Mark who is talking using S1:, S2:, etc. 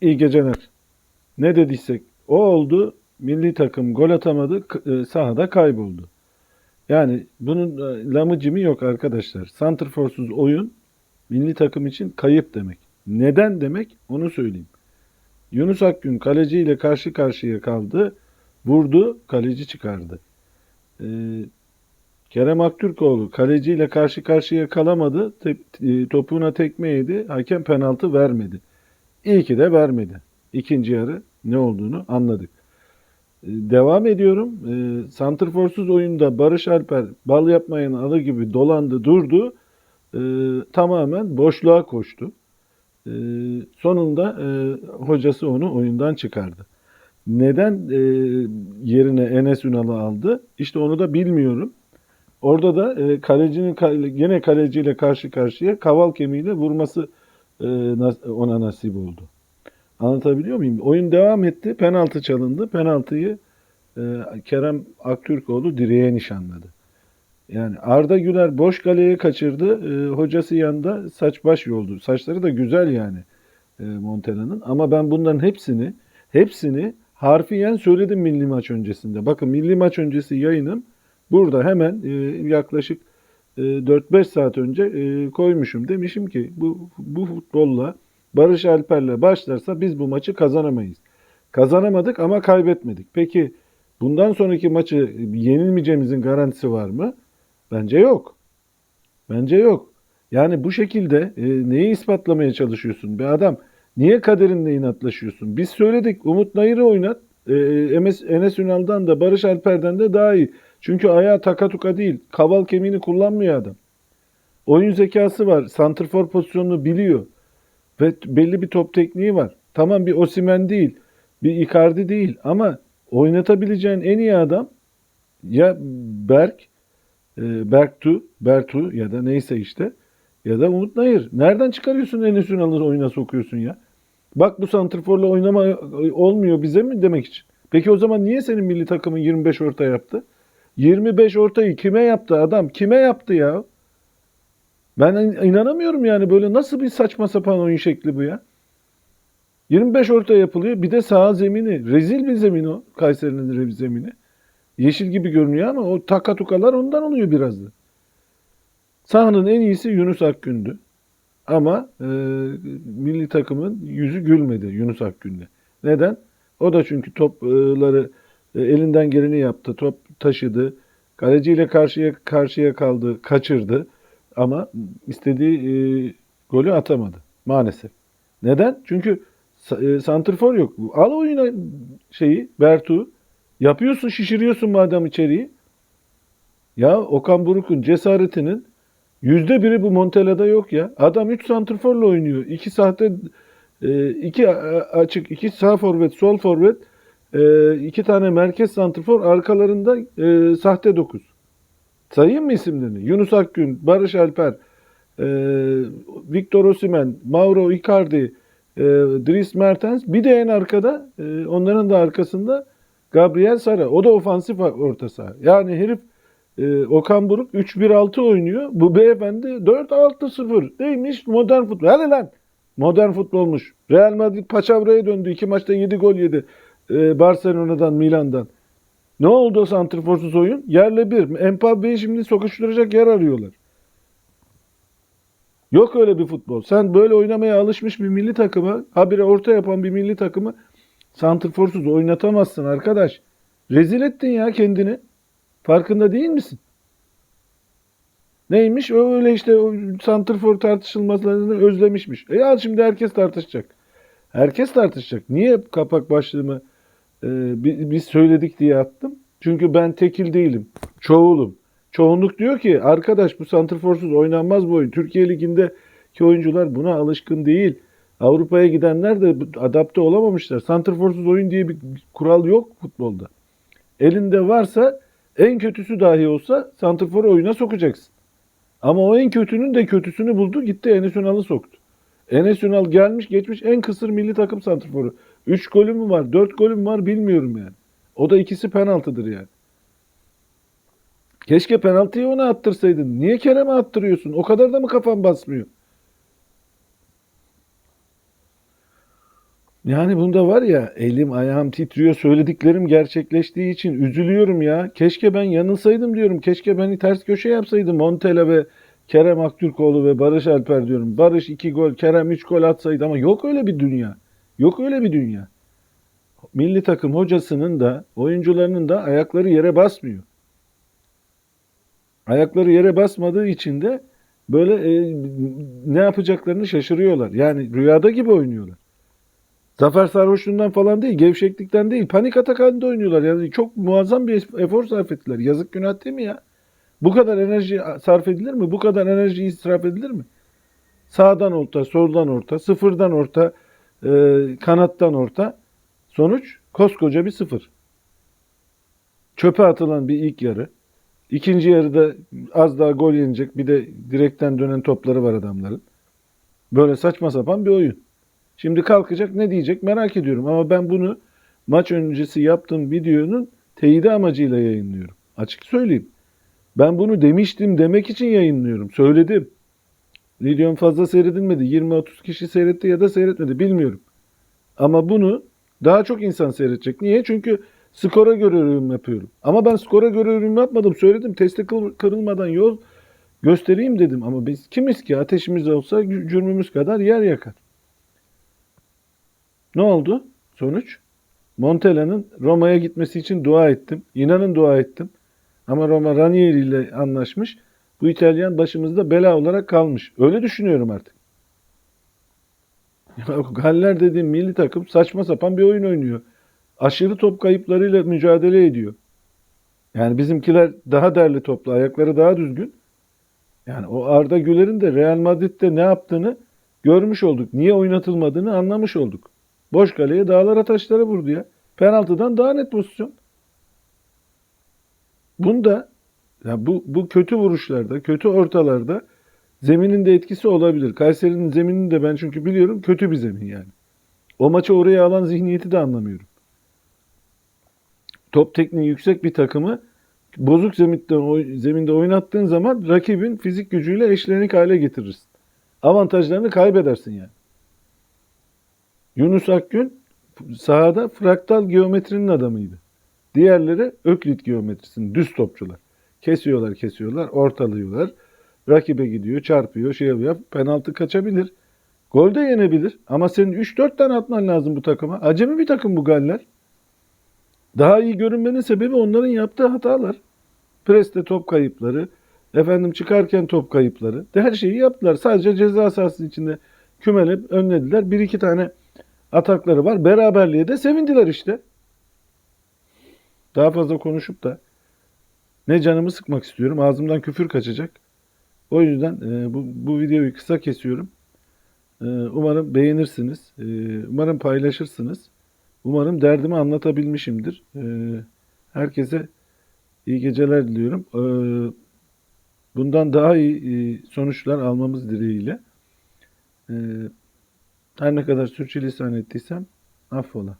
S1: İyi geceler. Ne dediysek o oldu. Milli takım gol atamadı. e, Sahada kayboldu. Yani bunun e, lamıcımı yok arkadaşlar. Santrforsuz oyun milli takım için kayıp demek. Neden demek onu söyleyeyim. Yunus Akgün kaleciyle karşı karşıya kaldı. Vurdu, kaleci çıkardı. Ee, Kerem Aktürkoğlu kaleciyle karşı karşıya kalamadı. Te- e, topuğuna tekme yedi. Hakem penaltı vermedi. İyi ki de vermedi. İkinci yarı ne olduğunu anladık. Ee, Devam ediyorum. Ee, Santrforsuz oyunda Barış Alper bal yapmayan alı gibi dolandı durdu. Ee, tamamen boşluğa koştu. Sonunda e, hocası onu oyundan çıkardı. Neden e, yerine Enes Ünal'ı aldı? İşte onu da bilmiyorum. Orada da e, kalecinin kale- gene kaleciyle karşı karşıya kaval kemiğiyle vurması e, ona nasip oldu. Anlatabiliyor muyum? Oyun devam etti. Penaltı çalındı. Penaltıyı e, Kerem Aktürkoğlu direğe nişanladı. Yani Arda Güler boş kaleye kaçırdı. E, hocası yanında saç baş yoldu. Saçları da güzel yani e, Montella'nın. Ama ben bunların hepsini hepsini harfiyen söyledim milli maç öncesinde. Bakın milli maç öncesi yayınım burada hemen e, yaklaşık e, 4-5 saat önce e, koymuşum. Demişim ki bu, bu futbolla Barış Alper'le başlarsa biz bu maçı kazanamayız. Kazanamadık ama kaybetmedik. Peki bundan sonraki maçı yenilmeyeceğimizin garantisi var mı? Bence yok. Bence yok. Yani bu şekilde e, neyi ispatlamaya çalışıyorsun be adam? Niye kaderinle inatlaşıyorsun? Biz söyledik Umut Nayır'ı oynat. E, Enes Ünal'dan da Barış Alper'den de daha iyi. Çünkü ayağı takatuka değil. Kaval kemiğini kullanmıyor adam. Oyun zekası var. Santrfor pozisyonunu biliyor. Ve belli bir top tekniği var. Tamam bir Osimen değil. Bir Icardi değil. Ama oynatabileceğin en iyi adam ya Berk e, Berktu, Bertu ya da neyse işte ya da Umut Nayır. Nereden çıkarıyorsun Enes Ünal'ı oyuna sokuyorsun ya? Bak bu santrforla oynama olmuyor bize mi demek için? Peki o zaman niye senin milli takımın 25 orta yaptı? 25 ortayı kime yaptı adam? Kime yaptı ya? Ben in- inanamıyorum yani böyle nasıl bir saçma sapan oyun şekli bu ya? 25 orta yapılıyor. Bir de sağ zemini. Rezil bir zemin o. Kayseri'nin zemini. Yeşil gibi görünüyor ama o takatukalar ondan oluyor biraz da. Sahanın en iyisi Yunus Akgün'dü. Ama e, milli takımın yüzü gülmedi Yunus Akgün'de. Neden? O da çünkü topları e, elinden geleni yaptı. Top taşıdı. Kaleciyle karşıya karşıya kaldı, kaçırdı. Ama istediği e, golü atamadı maalesef. Neden? Çünkü e, santrfor yok. Al oyuna şeyi Bertu. Yapıyorsun, şişiriyorsun madem içeriği. Ya Okan Buruk'un cesaretinin yüzde biri bu Montella'da yok ya. Adam 3 santrforla oynuyor. 2 sahte e, iki a- açık, iki sağ forvet, sol forvet, e, iki tane merkez santrfor, arkalarında e, sahte 9. Sayayım mı isimlerini? Yunus Akgün, Barış Alper, e, Victor Osimhen, Mauro Icardi, e, Dries Mertens. Bir de en arkada, e, onların da arkasında Gabriel Sara. O da ofansif orta saha. Yani herif e, Okan Buruk 3-1-6 oynuyor. Bu beyefendi 4-6-0. Neymiş? Modern futbol. Hadi lan. Modern futbolmuş. Real Madrid paçavraya döndü. İki maçta 7 gol yedi. E, Barcelona'dan, Milan'dan. Ne oldu o santrforsuz oyun? Yerle bir. Mbappe'yi şimdi sokuşturacak yer arıyorlar. Yok öyle bir futbol. Sen böyle oynamaya alışmış bir milli takımı, habire orta yapan bir milli takımı santrforsuz oynatamazsın arkadaş. Rezil ettin ya kendini. Farkında değil misin? Neymiş? Öyle işte santrfor tartışılmasını özlemişmiş. E al şimdi herkes tartışacak. Herkes tartışacak. Niye kapak başlığımı e, bi- biz söyledik diye attım? Çünkü ben tekil değilim. Çoğulum. Çoğunluk diyor ki arkadaş bu santrforsuz oynanmaz bu oyun. Türkiye Ligi'ndeki oyuncular buna alışkın değil. Avrupa'ya gidenler de adapte olamamışlar. Santrforsuz oyun diye bir kural yok futbolda. Elinde varsa en kötüsü dahi olsa santrfor oyuna sokacaksın. Ama o en kötünün de kötüsünü buldu gitti Enes Ünal'ı soktu. Enes Ünal gelmiş geçmiş en kısır milli takım santrforu. 3 golü mü var 4 golü mü var bilmiyorum yani. O da ikisi penaltıdır yani. Keşke penaltıyı ona attırsaydın. Niye Kerem'e attırıyorsun? O kadar da mı kafan basmıyor? Yani bunda var ya elim ayağım titriyor söylediklerim gerçekleştiği için üzülüyorum ya. Keşke ben yanılsaydım diyorum. Keşke beni ters köşe yapsaydı Montella ve Kerem Aktürkoğlu ve Barış Alper diyorum. Barış 2 gol, Kerem 3 gol atsaydı ama yok öyle bir dünya. Yok öyle bir dünya. Milli takım hocasının da oyuncularının da ayakları yere basmıyor. Ayakları yere basmadığı için de böyle e, ne yapacaklarını şaşırıyorlar. Yani rüyada gibi oynuyorlar. Zafer sarhoşluğundan falan değil, gevşeklikten değil, panik atak halinde oynuyorlar. Yani çok muazzam bir efor sarf ettiler. Yazık günah değil mi ya? Bu kadar enerji sarf edilir mi? Bu kadar enerji israf edilir mi? Sağdan orta, soldan orta, sıfırdan orta, e, kanattan orta. Sonuç koskoca bir sıfır. Çöpe atılan bir ilk yarı. İkinci yarıda az daha gol yenecek. Bir de direkten dönen topları var adamların. Böyle saçma sapan bir oyun. Şimdi kalkacak ne diyecek merak ediyorum. Ama ben bunu maç öncesi yaptığım videonun teyidi amacıyla yayınlıyorum. Açık söyleyeyim. Ben bunu demiştim demek için yayınlıyorum. Söyledim. Videom fazla seyredilmedi. 20-30 kişi seyretti ya da seyretmedi bilmiyorum. Ama bunu daha çok insan seyredecek. Niye? Çünkü skora göre yorum yapıyorum. Ama ben skora göre yorum yapmadım. Söyledim. Testi kırılmadan yol göstereyim dedim. Ama biz kimiz ki? Ateşimiz olsa cü- cürmümüz kadar yer yakar. Ne oldu? Sonuç? Montella'nın Roma'ya gitmesi için dua ettim. İnanın dua ettim. Ama Roma Ranieri ile anlaşmış. Bu İtalyan başımızda bela olarak kalmış. Öyle düşünüyorum artık. Ya, Galler dediğim milli takım saçma sapan bir oyun oynuyor. Aşırı top kayıplarıyla mücadele ediyor. Yani bizimkiler daha derli toplu, ayakları daha düzgün. Yani o Arda Güler'in de Real Madrid'de ne yaptığını görmüş olduk. Niye oynatılmadığını anlamış olduk. Boş kaleye dağlara taşlara vurdu ya. Penaltıdan daha net pozisyon. Bunda ya bu, bu kötü vuruşlarda, kötü ortalarda zeminin de etkisi olabilir. Kayseri'nin zeminini de ben çünkü biliyorum kötü bir zemin yani. O maçı oraya alan zihniyeti de anlamıyorum. Top tekniği yüksek bir takımı bozuk zeminde, zeminde oynattığın zaman rakibin fizik gücüyle eşlenik hale getirirsin. Avantajlarını kaybedersin yani. Yunus Akgün sahada fraktal geometrinin adamıydı. Diğerleri öklit geometrisinin düz topçular. Kesiyorlar kesiyorlar, ortalıyorlar. Rakibe gidiyor, çarpıyor, şey yapıyor. Penaltı kaçabilir. Gol de yenebilir. Ama senin 3-4 tane atman lazım bu takıma. Acemi bir takım bu Galler. Daha iyi görünmenin sebebi onların yaptığı hatalar. Preste top kayıpları, efendim çıkarken top kayıpları. De her şeyi yaptılar. Sadece ceza sahası içinde kümelep önlediler. Bir iki tane atakları var. Beraberliğe de sevindiler işte. Daha fazla konuşup da ne canımı sıkmak istiyorum. Ağzımdan küfür kaçacak. O yüzden e, bu, bu videoyu kısa kesiyorum. E, umarım beğenirsiniz. E, umarım paylaşırsınız. Umarım derdimi anlatabilmişimdir. E, herkese iyi geceler diliyorum. E, bundan daha iyi e, sonuçlar almamız dileğiyle. E, her ne kadar sürçülisan ettiysem affola.